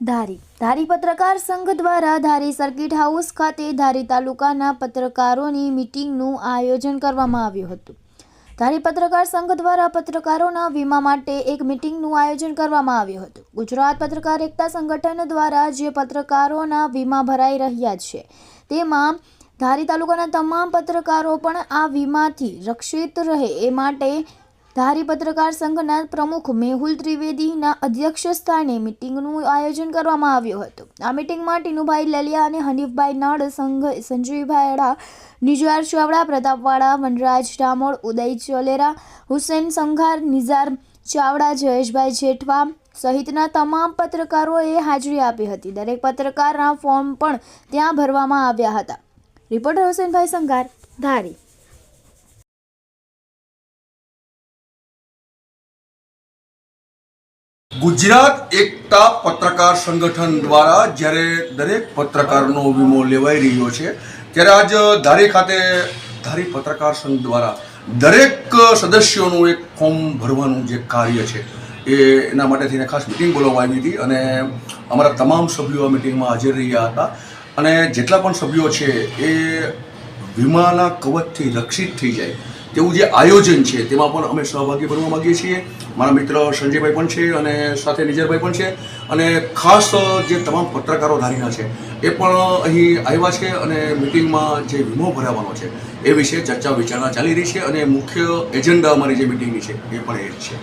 ધારી. ધારી પત્રકાર સંઘ દ્વારા ધારી સર્કિટ હાઉસ ખાતે ધારી તાલુકાના પત્રકારોની મિટિંગનું આયોજન કરવામાં આવ્યું હતું. ધારી પત્રકાર સંઘ દ્વારા પત્રકારોના વીમા માટે એક મિટિંગનું આયોજન કરવામાં આવ્યું હતું. ગુજરાત પત્રકાર એકતા સંગઠન દ્વારા જે પત્રકારોના વીમા ભરાઈ રહ્યા છે, તેમાં ધારી તાલુકાના તમામ પત્રકારો પણ આ વીમાથી રક્ષિત રહે એ માટે ધારી પત્રકાર સંઘના પ્રમુખ મેહુલ ત્રિવેદીના અધ્યક્ષ સ્થાને મિટિંગનું આયોજન કરવામાં આવ્યું હતું. આ મિટિંગમાં ટીનુભાઈ લલિયા અને હનીફભાઈ નડ સંઘ, સંજયભાઈ અડા નિજાર ચાવડા, પ્રતાપવાડા, વનરાજ ડામોળ ઉદય ચોલેરા, હુસેન સંઘાર, નિઝાર ચાવડા, જયેશભાઈ જેઠવા સહિતના તમામ પત્રકારોએ હાજરી આપી હતી. દરેક પત્રકારના ફોર્મ પણ ત્યાં ભરવામાં આવ્યા હતા. રિપોર્ટર હુસેનભાઈ સંઘાર, ધારી. ગુજરાત એકતા પત્રકાર સંગઠન દ્વારા જ્યારે દરેક પત્રકારનો વીમો લેવાઈ રહ્યો છે, ત્યારે આજ ધારી ખાતે ધારી પત્રકાર સંઘ દ્વારા દરેક સદસ્યોનું એક ફોર્મ ભરવાનું જે કાર્ય છે, એ એના માટે થઈને ખાસ મિટિંગ બોલાવવામાં આવી હતી અને અમારા તમામ સભ્યો આ મિટિંગમાં હાજર રહ્યા હતા અને જેટલા પણ સભ્યો છે, એ વીમાના કવચથી રક્ષિત થઈ જાય તેવું જે આયોજન છે, તેમાં પણ અમે સહભાગી બનવા માગીએ છીએ. મારા મિત્ર સંજયભાઈ પણ છે અને સાથે નિજરભાઈ પણ છે. અને ખાસ જે તમામ પત્રકારો ધારીના છે, એ પણ અહીં આવ્યા છે અને મિટિંગમાં જે વીમો ભરાવાનો છે, એ વિશે ચર્ચા વિચારણા ચાલી રહી છે અને મુખ્ય એજન્ડા અમારી જે મિટિંગની છે, એ પણ એ જ છે.